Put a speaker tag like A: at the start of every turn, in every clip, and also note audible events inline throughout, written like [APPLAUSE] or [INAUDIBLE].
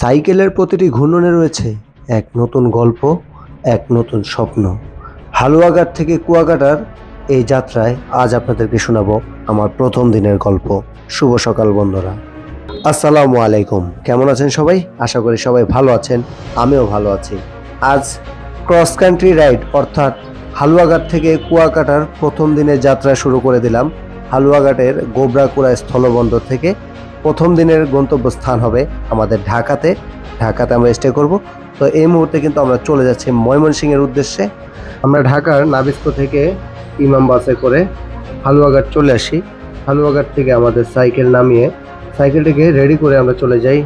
A: সাইকেলের প্রতিটি ঘূর্ণনে রয়েছে এক নতুন গল্প, এক নতুন স্বপ্ন। হালুয়াঘাট থেকে কুয়াকাটার এই যাত্রায় আজ আপনাদেরকে শোনাবো আমার প্রথম দিনের গল্প। শুভ সকাল, বন্ধুরা। আসসালামু আলাইকুম। কেমন আছেন সবাই? আশা করি সবাই ভালো আছেন, আমিও ভালো আছি। আজ ক্রস কান্ট্রি রাইড, অর্থাৎ হালুয়াঘাট থেকে কুয়াকাটার প্রথম দিনের যাত্রা শুরু করে দিলাম। হালুয়াঘাটের গোবরাকুড়া স্থলবন্দর থেকে প্রথম দিনের গন্তব্যস্থান হবে আমাদের ঢাকাতে। ঢাকাতে আমরা স্টে করব। তো এই মুহূর্তে কিন্তু আমরা চলে যাচ্ছি ময়মনসিংহের উদ্দেশ্যে। আমরা ঢাকার নাবিস্কো থেকে ইমাম বাসে করে হালুয়াঘাট চলে আসি। হালুয়াঘাট থেকে আমাদের সাইকেল নামিয়ে সাইকেলটিকে রেডি করে আমরা চলে যাই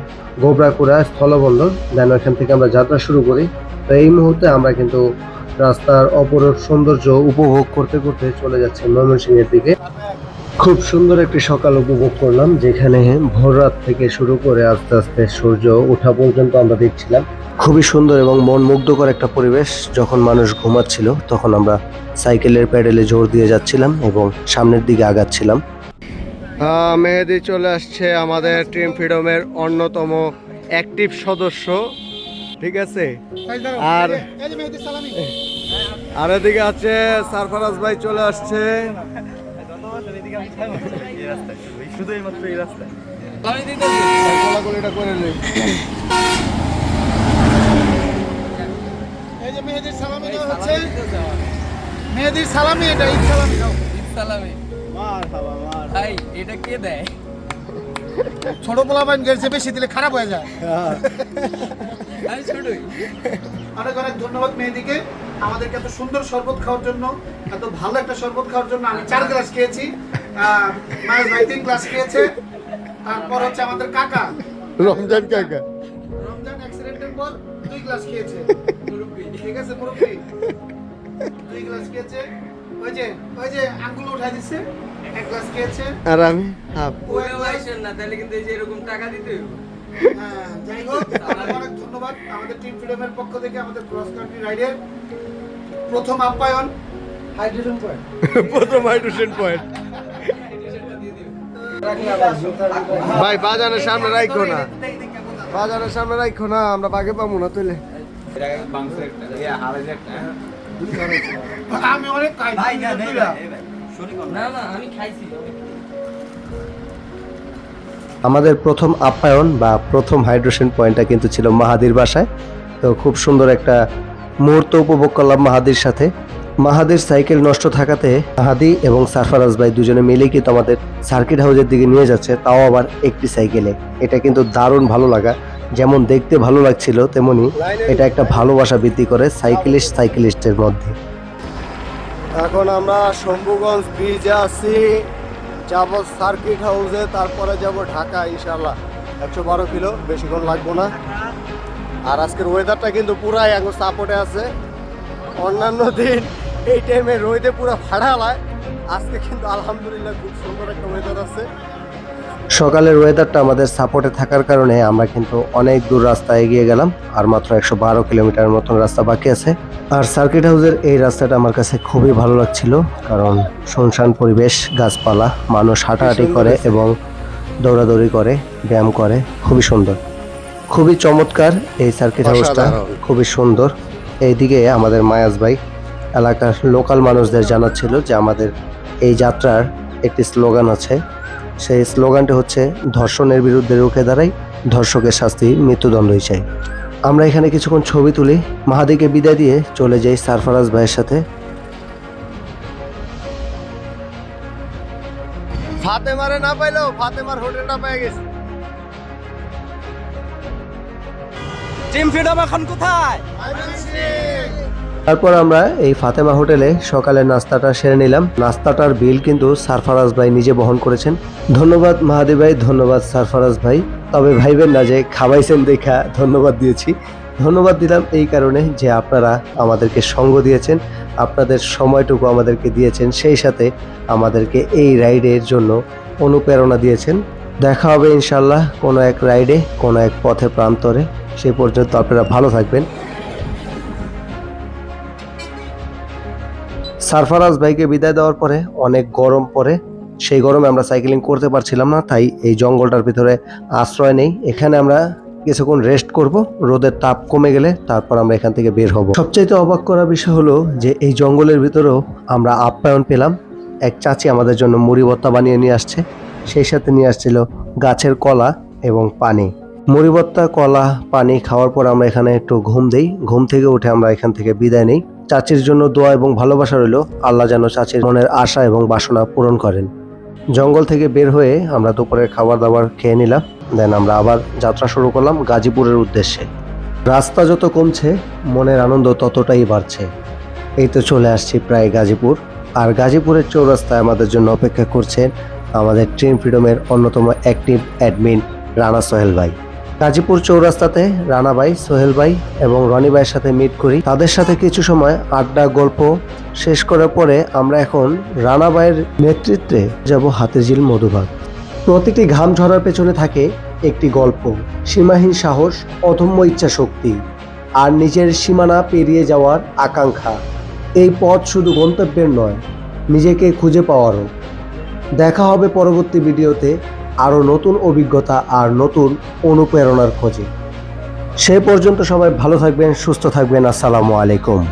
A: গোবরাকুড়া স্থলবন্দর। দেন ওখান থেকে আমরা যাত্রা শুরু করি। তো এই মুহূর্তে আমরা কিন্তু রাস্তার অপরূপ সৌন্দর্য উপভোগ করতে করতে চলে যাচ্ছি ময়মনসিংহের দিকে। খুব সুন্দর একটি সকাল উপভোগ করলাম, যেখানে ভোর রাত থেকে শুরু করে আস্তে আস্তে সূর্য ওঠা পর্যন্ত আমরা দেখছিলাম। খুবই সুন্দর এবং মন মুগ্ধকর একটা পরিবেশ, যখন মানুষ ঘুমাচ্ছিল, তখন আমরা সাইকেলের প্যাডেলে জোর দিয়ে যাচ্ছিলাম এবং সামনের দিকে আগাচ্ছিলাম। মেহেদি চলে আসছে আমাদের টিম ফ্রিডমের অন্যতম অ্যাক্টিভ সদস্য, ঠিক আছে? আর আর এদিকে আছে সারফারাজ ভাই চলে আসছে।
B: এই মাত্র এই
A: করে নেই
C: এই যে মেহেদির সালামি দেওয়া হচ্ছে মেহেদির সালামি এটা ঈদ সালামি বাবা
D: সালামে ভাই এটা কে দেয়?
C: ছোট পোলাপাইন গেছে বেশি দিলে খারাপ হয়ে যায়। অনেক অনেক ধন্যবাদ মেয়েদিকে আমাদেরকে এত সুন্দর শরবত খাওয়ার জন্য এত ভালো একটা শরবত খাওয়ার জন্য আমি চার গ্লাস খেয়েছি। মায়ের ভাই তিন গ্লাস খেয়েছে। তারপর হচ্ছে আমাদের কাকা।
A: রমজান কাকা।
C: রমজান অ্যাক্সিডেন্টের পর দুই গ্লাস খেয়েছে। ঠিক আছে মুরব্বী। দুই গ্লাস খেয়েছে। ওই যে ওই যে আঙ্গুল উঠাই দিচ্ছে এক গ্লাস খেয়েছে।
A: আর আমি? হাফ
D: ভাই না তাহলে কিন্তু এই যে এরকম টাকা দিতে হইব।
C: হ্যাঁ, যাই হোক অনেক ধন্যবাদ। আমাদের টিম ফ্রিডমের পক্ষ থেকে আমাদের ক্রস কান্ট্রি রাইডের প্রথম আপ্যায়ন হাইড্রেশন পয়েন্ট [LAUGHS]
A: প্রথম হাইড্রোজেন পয়েন্ট ভাই বাজারের সামনে রাখো না। বাজারের সামনে রাখো না আমরা বাগে পাবো না তুলে
C: আমি অনেক খাই
D: না না আমি খাইছি।
A: আমাদের প্রথম আপ্যায়ন বা প্রথম হাইড্রোজেন পয়েন্টটা কিন্তু ছিল মাহাদির বাসায়। তো খুব সুন্দর একটা মুহূর্ত উপভোগ করলাম মাহাদির সাথে। মাহাদির সাইকেল নষ্ট থাকাতে মাহাদি এবং সারফারাজ ভাই দুজনে মিলেই কিন্তু আমাদের সার্কিট হাউসের দিকে নিয়ে যাচ্ছে, তাও আবার একটি সাইকেলে এটা কিন্তু দারুণ ভালো লাগা। যেমন দেখতে ভালো লাগছিল, তেমনি এটা একটা ভালোবাসা বৃদ্ধি করে সাইকেলিস্ট সাইকেলিস্টের মধ্যে। এখন আমরা শম্ভুগঞ্জ ব্রিজে আছি। যাব সার্কিট হাউসে, তারপরে যাব ঢাকা ইনশাল্লাহ একশো বারো কিলো বেশিক্ষণ লাগবো না। আর আজকের ওয়েদারটা কিন্তু পুরাই এখন সাপোর্টে আছে। অন্যান্য দিন এই টাইমে রোদে পুরো ফাড়ালায় আজকে কিন্তু আলহামদুলিল্লাহ খুব সুন্দর একটা ওয়েদার আছে। সকালের ওয়েদারটা আমাদের সাপোর্টে থাকার কারণে আমরা কিন্তু অনেক দূর রাস্তা এগিয়ে গেলাম আর মাত্র একশো বারো কিলোমিটার মতন রাস্তা বাকি আছে। আর সার্কিট হাউসের এই রাস্তাটা আমার কাছে খুবই ভালো লাগছিল কারণ শুনশান পরিবেশ গাছপালা মানুষ হাঁটাহাঁটি করে এবং দৌড়াদৌড়ি করে ব্যায়াম করে খুবই সুন্দর। খুবই চমৎকার এই সার্কিট হাউসটা খুবই সুন্দর। এইদিকে আমাদের মায়াজ ভাই এলাকার লোকাল মানুষদের জানাচ্ছিল যে আমাদের এই যাত্রার একটি স্লোগান আছে সেই স্লোগানটি হচ্ছে ধর্ষণের বিরুদ্ধে রুখে দাঁড়াই ধর্ষকের শাস্তি মৃত্যুদণ্ডই চাই আমরা এখানে কিছুক্ষণ ছবি তুলি। মাহাদিকে বিদায় দিয়ে চলে যাই সারফারাজ ভাইয়ের সাথে। ফাতেমারে না পাইলেও ফাতেমার হোটেলটা পেয়ে গেছে।
B: টিম ফ্রিডম এখন কোথায়?
A: তারপর আমরা এই ফাতেমা হোটেলে সকালের নাস্তাটা সেরে নিলাম। নাস্তাটার বিল কিন্তু সারফারাজ ভাই নিজে বহন করেছেন। ধন্যবাদ মাহাদি ভাই, ধন্যবাদ সারফারাজ ভাই। তবে ভাইবেন না যে খাবাইছেন দেখা, ধন্যবাদ দিয়েছি। ধন্যবাদ দিলাম এই কারণে যে আপনারা আমাদেরকে সঙ্গ দিয়েছেন, আপনাদের সময়টুকু আমাদেরকে দিয়েছেন, সেই সাথে আমাদেরকে এই রাইডের জন্য অনুপ্রেরণা দিয়েছেন। দেখা হবে ইনশাল্লাহ কোনো এক রাইডে, কোনো এক পথে, প্রান্তরে। সেই পর্যন্ত আপনারা ভালো থাকবেন। সারফারাজ ভাইকে বিদায় দেওয়ার পরে, অনেক গরম পড়ে সেই গরমে আমরা সাইকেলিং করতে পারছিলাম না, তাই এই জঙ্গলটার ভিতরে আশ্রয় নেই। এখানে আমরা কিছুক্ষণ রেস্ট করব, রোদের তাপ কমে গেলে তারপর আমরা এখান থেকে বের হব। সবচাইতে অবাক করা বিষয় হলো যে এই জঙ্গলের ভিতরেও আমরা আপ্যায়ন পেলাম। এক চাচি আমাদের জন্য মুড়ি ভর্তা বানিয়ে নিয়ে আসছে। সেই সাথে নিয়ে আসছিল গাছের কলা এবং পানি। মুড়ি ভর্তা, কলা, পানি খাওয়ার পর আমরা এখানে একটু ঘুম দেই। ঘুম থেকে উঠে আমরা এখান থেকে বিদায় নেই। চাচির জন্য দোয়া এবং ভালোবাসা রইল। আল্লাহ যেন চাচির মনের আশা এবং বাসনা পূরণ করেন। জঙ্গল থেকে বের হয়ে আমরা দুপুরের খাবার দাবার খেয়ে নিলাম। দেন আমরা আবার যাত্রা শুরু করলাম গাজীপুরের উদ্দেশ্যে। রাস্তা যত কমছে, মনের আনন্দ ততটাই বাড়ছে। এই তো চলে আসছি প্রায় গাজীপুর। আর গাজীপুরের চৌরাস্তায় আমাদের জন্য অপেক্ষা করছেন আমাদের ট্রেন ফ্রিডমের অন্যতম অ্যাক্টিভ অ্যাডমিন রানা সোহেল ভাই। গাজীপুর চৌরাস্তাতে রানা ভাই সোহেল ভাই এবং রনি ভাইয়ের সাথে মিট করি। তাদের সাথে কিছু সময় আড্ডা, গল্প শেষ করার পরে আমরা এখন রানা ভাইয়ের নেতৃত্বে যাব হাতিঝিল মধুবাগ প্রতিটি ঘাম ঝরার পেছনে থাকে একটি গল্প, সীমাহীন সাহস অদম্য ইচ্ছা শক্তি আর নিজের সীমানা পেরিয়ে যাওয়ার আকাঙ্ক্ষা। এই পথ শুধু গন্তব্যের নয়, নিজেকে খুঁজে পাওয়ারও। দেখা হবে পরবর্তী ভিডিওতে। আরও নতুন অভিজ্ঞতা আর নতুন অনুপ্রেরণার খোঁজে। সে পর্যন্ত সবাই ভালো থাকবেন, সুস্থ থাকবেন। আসসালামু আলাইকুম।